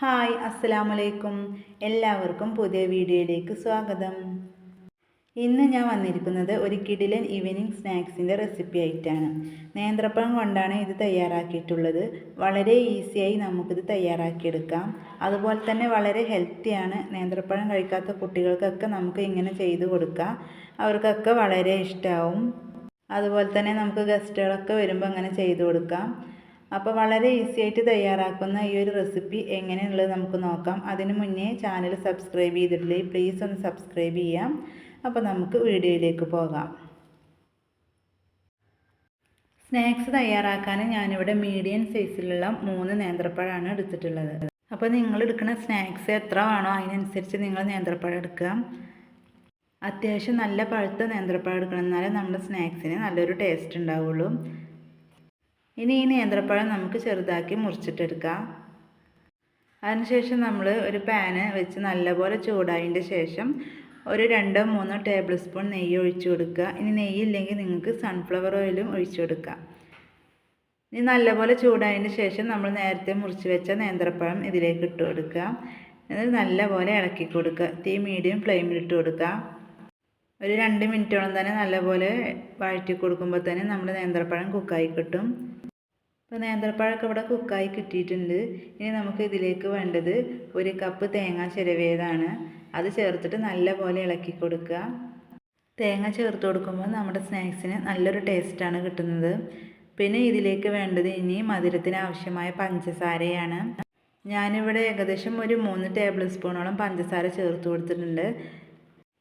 Hi അസ്സലാമലൈക്കും. എല്ലാവർക്കും പുതിയ വീഡിയോയിലേക്ക് സ്വാഗതം. ഇന്ന് ഞാൻ വന്നിരിക്കുന്നത് ഒരു കിടിലൻ ഈവനിങ് സ്നാക്സിന്റെ റെസിപ്പി ആയിട്ടാണ്. നേന്ത്രപ്പഴം കൊണ്ടാണ് ഇത് തയ്യാറാക്കിയിട്ടുള്ളത്. വളരെ ഈസിയായി നമുക്കിത് തയ്യാറാക്കിയെടുക്കാം. അതുപോലെ തന്നെ വളരെ ഹെൽത്തിയാണ് നേന്ത്രപ്പഴം കഴിക്കാത്ത കുട്ടികൾക്കൊക്കെ നമുക്ക് ഇങ്ങനെ ചെയ്തു കൊടുക്കാം. അവർക്കൊക്കെ വളരെ ഇഷ്ടമാവും അതുപോലെ തന്നെ നമുക്ക് ഗസ്റ്റുകളൊക്കെ വരുമ്പോൾ അങ്ങനെ ചെയ്തു കൊടുക്കാം. അപ്പോൾ വളരെ ഈസി ആയിട്ട് തയ്യാറാക്കുന്ന ഈ ഒരു റെസിപ്പി എങ്ങനെയുള്ളത് നമുക്ക് നോക്കാം. അതിനു മുന്നേ ചാനൽ സബ്സ്ക്രൈബ് ചെയ്തിട്ടില്ലേ പ്ലീസ് ഒന്ന് സബ്സ്ക്രൈബ് ചെയ്യാം. അപ്പോൾ നമുക്ക് വീഡിയോയിലേക്ക് പോകാം. സ്നാക്സ് തയ്യാറാക്കാൻ ഞാനിവിടെ മീഡിയം സൈസിലുള്ള മൂന്ന് നേന്ത്രപ്പഴമാണ് എടുത്തിട്ടുള്ളത്. അപ്പോൾ നിങ്ങൾ എടുക്കുന്ന സ്നാക്സ് എത്ര വേണോ അതിനനുസരിച്ച് നിങ്ങൾ നേന്ത്രപ്പഴം എടുക്കുക. അത്യാവശ്യം നല്ല പഴുത്ത നേന്ത്രപ്പഴം എടുക്കണം. എന്നാലേ നമ്മുടെ സ്നാക്സിന് നല്ലൊരു ടേസ്റ്റ് ഉണ്ടാവുള്ളൂ. ഇനി ഈ നേന്ത്രപ്പഴം നമുക്ക് ചെറുതാക്കി മുറിച്ചിട്ടെടുക്കാം. അതിനുശേഷം നമ്മൾ ഒരു പാന് വെച്ച് നല്ലപോലെ ചൂടായതിന്റെ ശേഷം ഒരു രണ്ടോ മൂന്നോ ടേബിൾ സ്പൂൺ നെയ്യ് ഒഴിച്ചു കൊടുക്കുക. ഇനി നെയ്യ് ഇല്ലെങ്കിൽ നിങ്ങൾക്ക് സൺഫ്ലവർ ഓയിലും ഒഴിച്ചു കൊടുക്കാം. ഇനി നല്ലപോലെ ചൂടായതിന് ശേഷം നമ്മൾ നേരത്തെ മുറിച്ച് വെച്ച നേന്ത്രപ്പഴം ഇതിലേക്ക് ഇട്ട് കൊടുക്കുക. എന്നിട്ട് നല്ലപോലെ ഇളക്കി കൊടുക്കുക. തീ മീഡിയം ഫ്ലെയിമിൽ ഇട്ട് കൊടുക്കുക. ഒരു രണ്ട് മിനിറ്റോളം തന്നെ നല്ലപോലെ വഴറ്റി കൊടുക്കുമ്പോൾ തന്നെ നമ്മുടെ നേന്ത്രപ്പഴം കുക്കായി കിട്ടും. അപ്പോൾ നേന്ത്രപ്പഴമൊക്കെ ഇവിടെ കുക്കായി കിട്ടിയിട്ടുണ്ട്. ഇനി നമുക്ക് ഇതിലേക്ക് വേണ്ടത് ഒരു കപ്പ് തേങ്ങ ചിരവിയതാണ്. അത് ചേർത്തിട്ട് നല്ലപോലെ ഇളക്കി കൊടുക്കുക. തേങ്ങ ചേർത്ത് കൊടുക്കുമ്പോൾ നമ്മുടെ സ്നാക്സിന് നല്ലൊരു ടേസ്റ്റാണ് കിട്ടുന്നത്. പിന്നെ ഇതിലേക്ക് വേണ്ടത് ഇനി മധുരത്തിന് ആവശ്യമായ പഞ്ചസാരയാണ്. ഞാനിവിടെ ഏകദേശം ഒരു മൂന്ന് ടേബിൾ സ്പൂണോളം പഞ്ചസാര ചേർത്ത് കൊടുത്തിട്ടുണ്ട്.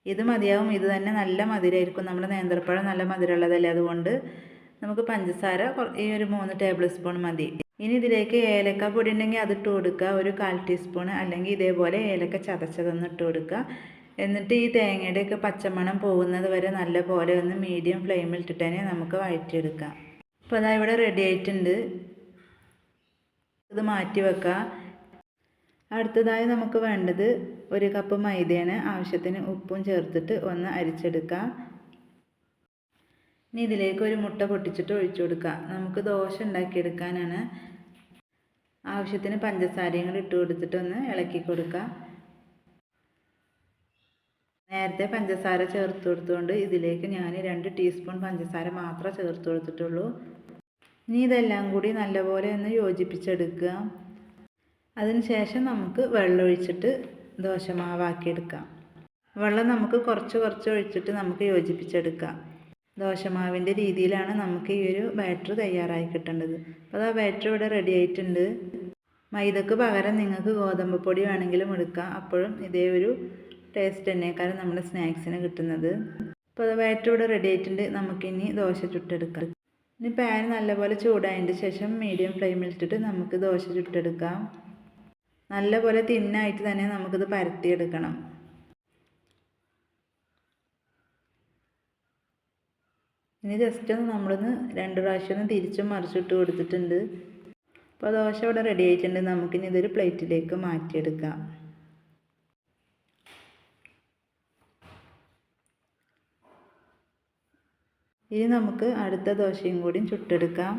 ഇത് മതിയാവും. ഇത് തന്നെ നല്ല മധുരമായിരിക്കും. നമ്മുടെ നേന്ത്രപ്പഴം നല്ല മധുരമുള്ളതല്ലേ? അതുകൊണ്ട് നമുക്ക് പഞ്ചസാര ഈ ഒരു മൂന്ന് ടേബിൾ സ്പൂൺ മതി. ഇനി ഇതിലേക്ക് ഏലക്ക പൊടി ഉണ്ടെങ്കിൽ അത് ഇട്ട് കൊടുക്കുക. ഒരു കാൽ ടീസ്പൂൺ അല്ലെങ്കിൽ ഇതേപോലെ ഏലക്ക ചതച്ചതൊന്ന് ഇട്ട് കൊടുക്കുക. എന്നിട്ട് ഈ തേങ്ങയുടെയൊക്കെ പച്ചമണം പോകുന്നത് വരെ നല്ല പോലെ ഒന്ന് മീഡിയം ഫ്ലെയിമിൽ ഇട്ടിട്ട് തന്നെ നമുക്ക് വഴറ്റിയെടുക്കാം. അപ്പോൾ അതാ ഇവിടെ റെഡി ആയിട്ടുണ്ട്. ഇത് മാറ്റി വെക്കുക. അടുത്തതായി നമുക്ക് വേണ്ടത് ഒരു കപ്പ് മൈദയാണ്. ആവശ്യത്തിന് ഉപ്പും ചേർത്തിട്ട് ഒന്ന് അരിച്ചെടുക്കുക ഇനി ഇതിലേക്ക് ഒരു മുട്ട പൊട്ടിച്ചിട്ട് ഒഴിച്ചു കൊടുക്കുക. നമുക്ക് ദോശ ഉണ്ടാക്കിയെടുക്കാനാണ് ആവശ്യത്തിന് പഞ്ചസാരയും കൂടി ഇട്ട് കൊടുത്തിട്ട് ഒന്ന് ഇളക്കി കൊടുക്കുക. നേരത്തെ പഞ്ചസാര ചേർത്ത് കൊടുത്തുകൊണ്ട് ഇതിലേക്ക് ഞാൻ രണ്ട് ടീസ്പൂൺ പഞ്ചസാര മാത്രമേ ചേർത്ത് കൊടുത്തിട്ടുള്ളൂ. ഇനി ഇതെല്ലാം കൂടി നല്ലപോലെ ഒന്ന് യോജിപ്പിച്ചെടുക്കുക. അതിനുശേഷം നമുക്ക് വെള്ളം ഒഴിച്ചിട്ട് ദോശമാവാക്കിയെടുക്കാം. വെള്ളം നമുക്ക് കുറച്ച് കുറച്ച് ഒഴിച്ചിട്ട് നമുക്ക് യോജിപ്പിച്ചെടുക്കാം. ദോശമാവിന്റെ രീതിയിലാണ് നമുക്ക് ഈ ഒരു ബാറ്റർ തയ്യാറായി കിട്ടേണ്ടത്. അപ്പോൾ ആ ബാറ്റർ ഇവിടെ റെഡി ആയിട്ടുണ്ട്. മൈദക്ക് പകരം നിങ്ങൾക്ക് ഗോതമ്പ് പൊടി വേണമെങ്കിലും എടുക്കാം. അപ്പോഴും ഇതേ ഒരു ടേസ്റ്റ് തന്നെക്കാരം നമ്മുടെ സ്നാക്സിന് കിട്ടുന്നത്. അപ്പോൾ അത് ബാറ്റർ ഇവിടെ റെഡി ആയിട്ടുണ്ട്. നമുക്കിനി ദോശ ചുട്ടെടുക്കാം. ഇനി പാൻ നല്ലപോലെ ചൂടായതിന്റെ ശേഷം മീഡിയം ഫ്ലെയിമിൽ ഇട്ടിട്ട് നമുക്ക് ദോശ ചുട്ടെടുക്കാം. നല്ലപോലെ തിന്നായിട്ട് തന്നെ നമുക്കിത് പരത്തിയെടുക്കണം. ഇനി ജസ്റ്റ് ഒന്ന് നമ്മളൊന്ന് രണ്ട് പ്രാവശ്യം ഒന്ന് തിരിച്ചും മറിച്ചിട്ട് കൊടുത്തിട്ടുണ്ട് അപ്പോൾ ദോശ ഇവിടെ റെഡി ആയിട്ടുണ്ട്. നമുക്കിനി ഇതൊരു പ്ലേറ്റിലേക്ക് മാറ്റിയെടുക്കാം. ഇനി നമുക്ക് അടുത്ത ദോശയും കൂടി ചുട്ടെടുക്കാം.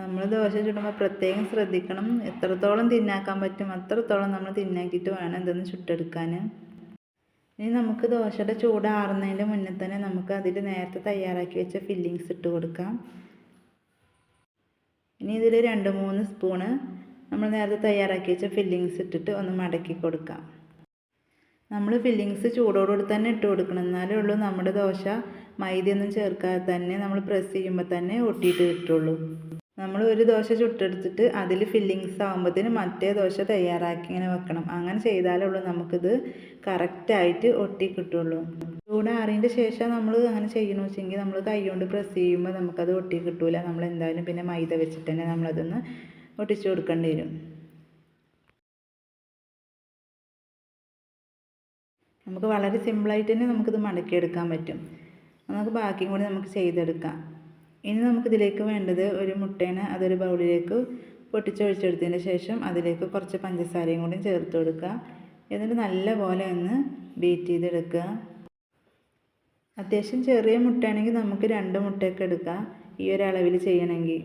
നമ്മൾ ദോശ ചുടുമ്പോൾ പ്രത്യേകം ശ്രദ്ധിക്കണം. എത്രത്തോളം തിന്നാക്കാൻ പറ്റും അത്രത്തോളം നമ്മൾ തിന്നാക്കിയിട്ട് വേണം ഇതൊന്ന് ചുട്ടെടുക്കാൻ ഇനി നമുക്ക് ദോശയുടെ ചൂടാറുന്നതിന്റെ മുന്നേ തന്നെ നമുക്ക് അതിൽ നേരത്തെ തയ്യാറാക്കി വെച്ച ഫില്ലിങ്സ് ഇട്ട് കൊടുക്കാം. ഇനി ഇതിൽ രണ്ട് മൂന്ന് സ്പൂണ് നമ്മൾ നേരത്തെ തയ്യാറാക്കി വെച്ച ഫില്ലിങ്സ് ഇട്ടിട്ട് ഒന്ന് മടക്കി കൊടുക്കാം. നമ്മൾ ഫില്ലിങ്സ് ചൂടോടുകൂടി തന്നെ ഇട്ട് കൊടുക്കണം. എന്നാലേ ഉള്ളൂ നമ്മുടെ ദോശ മൈദയൊന്നും ചേർക്കാതെ തന്നെ നമ്മൾ പ്രസ് ചെയ്യുമ്പോൾ തന്നെ ഒട്ടിയിട്ട് കിട്ടുള്ളൂ. നമ്മൾ ഒരു ദോശ ചുട്ടെടുത്തിട്ട് അതിൽ ഫില്ലിങ്സ് ആകുമ്പോഴത്തേന് മറ്റേ ദോശ തയ്യാറാക്കി ഇങ്ങനെ വെക്കണം. അങ്ങനെ ചെയ്താലേ ഉള്ളൂ നമുക്കിത് കറക്റ്റായിട്ട് ഒട്ടി കിട്ടുള്ളൂ. ചൂടാറിയതിന്റെ ശേഷം നമ്മൾ അങ്ങനെ ചെയ്യണമെന്ന് വെച്ചെങ്കിൽ നമ്മൾ കൈ കൊണ്ട് പ്രസ് ചെയ്യുമ്പോൾ നമുക്കത് ഒട്ടി കിട്ടില്ല നമ്മൾ എന്തായാലും പിന്നെ മൈദ വെച്ചിട്ട് തന്നെ നമ്മളതൊന്ന് ഒട്ടിച്ചു കൊടുക്കേണ്ടി വരും. നമുക്ക് വളരെ സിമ്പിളായിട്ട് തന്നെ നമുക്കിത് മടക്കിയെടുക്കാൻ പറ്റും. നമുക്ക് ബാക്കിയും കൂടി നമുക്ക് ചെയ്തെടുക്കാം. ഇനി നമുക്കിതിലേക്ക് വേണ്ടത് ഒരു മുട്ടേനെ അതൊരു ബൗളിലേക്ക് പൊട്ടിച്ചൊഴിച്ചെടുത്തതിന് ശേഷം അതിലേക്ക് കുറച്ച് പഞ്ചസാരയും കൂടി ചേർത്ത് കൊടുക്കുക. എന്നിട്ട് നല്ലപോലെ ഒന്ന് ബീറ്റ് ചെയ്തെടുക്കുക. അത്യാവശ്യം ചെറിയ മുട്ടയാണെങ്കിൽ നമുക്ക് രണ്ട് മുട്ടയൊക്കെ എടുക്കാം. ഈ ഒരു അളവിൽ ചെയ്യണമെങ്കിൽ.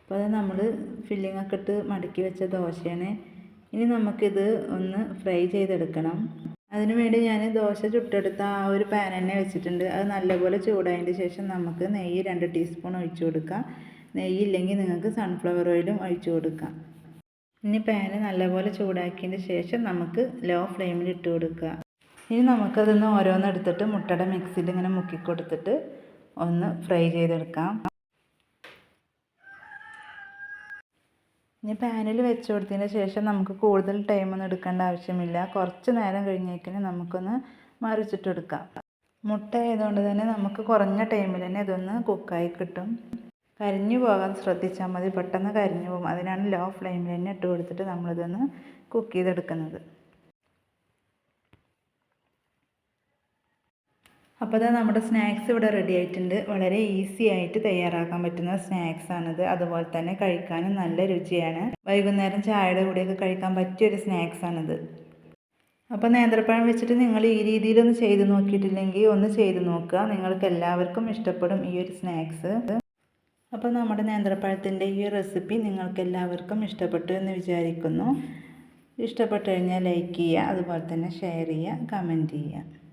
അപ്പോൾ അത് നമ്മൾ ഫില്ലിങ്ങൊക്കെ ഇട്ട് മടക്കി വെച്ച ദോശയാണ് ഇനി നമുക്കിത് ഒന്ന് ഫ്രൈ ചെയ്തെടുക്കണം. അതിനു വേണ്ടി ഞാൻ ദോശ ചുട്ടെടുത്ത ആ ഒരു പാൻ തന്നെ വെച്ചിട്ടുണ്ട്. അത് നല്ലപോലെ ചൂടായതിന്റെ ശേഷം നമുക്ക് നെയ്യ് രണ്ട് ടീസ്പൂൺ ഒഴിച്ചു കൊടുക്കാം. നെയ്യ് ഇല്ലെങ്കിൽ നിങ്ങൾക്ക് സൺഫ്ലവർ ഓയിലും ഒഴിച്ചു കൊടുക്കാം. ഇനി പാന് നല്ലപോലെ ചൂടാക്കിയതിന് ശേഷം നമുക്ക് ലോ ഫ്ലെയിമിൽ ഇട്ട് കൊടുക്കുക. ഇനി നമുക്കതൊന്ന് ഓരോന്നെടുത്തിട്ട് മുട്ടയുടെ മിക്സിയിൽ ഇങ്ങനെ മുക്കി കൊടുത്തിട്ട് ഒന്ന് ഫ്രൈ ചെയ്തെടുക്കാം. ഇനി പാനിൽ വെച്ച് കൊടുത്തതിന് ശേഷം നമുക്ക് കൂടുതൽ ടൈമൊന്നും എടുക്കേണ്ട ആവശ്യമില്ല. കുറച്ച് നേരം കഴിഞ്ഞേക്കിന് നമുക്കൊന്ന് മറിച്ചിട്ടെടുക്കാം. മുട്ട ആയതുകൊണ്ട് തന്നെ നമുക്ക് കുറഞ്ഞ ടൈമിൽ തന്നെ ഇതൊന്ന് കുക്കായി കിട്ടും. കരിഞ്ഞു പോകാൻ ശ്രദ്ധിച്ചാൽ മതി. പെട്ടെന്ന് കരിഞ്ഞു പോകും. അതിനാണ് ലോ ഫ്ലെയിമിൽ തന്നെ ഇട്ട് കൊടുത്തിട്ട് നമ്മളിതൊന്ന് കുക്ക് ചെയ്തെടുക്കുന്നത്. അപ്പോൾ അതാ നമ്മുടെ സ്നാക്സ് ഇവിടെ റെഡി ആയിട്ടുണ്ട്. വളരെ ഈസി ആയിട്ട് തയ്യാറാക്കാൻ പറ്റുന്ന സ്നാക്സ് അതുപോലെ തന്നെ കഴിക്കാനും നല്ല രുചിയാണ്. വൈകുന്നേരം ചായയുടെ കൂടെയൊക്കെ കഴിക്കാൻ പറ്റിയൊരു സ്നാക്സ് ആണിത്. അപ്പോൾ നേന്ത്രപ്പഴം വെച്ചിട്ട് നിങ്ങൾ ഈ രീതിയിലൊന്ന് ചെയ്ത് നോക്കിയിട്ടില്ലെങ്കിൽ ഒന്ന് ചെയ്ത് നോക്കുക. നിങ്ങൾക്ക് എല്ലാവർക്കും ഇഷ്ടപ്പെടും ഈ ഒരു സ്നാക്സ്. അപ്പോൾ നമ്മുടെ നേന്ത്രപ്പഴത്തിന്റെ ഈ റെസിപ്പി നിങ്ങൾക്ക് എല്ലാവർക്കും ഇഷ്ടപ്പെട്ടു എന്ന് വിചാരിക്കുന്നു. ഇഷ്ടപ്പെട്ടു കഴിഞ്ഞാൽ ലൈക്ക് ചെയ്യുക. അതുപോലെ തന്നെ ഷെയർ ചെയ്യുക. കമന്റ് ചെയ്യുക.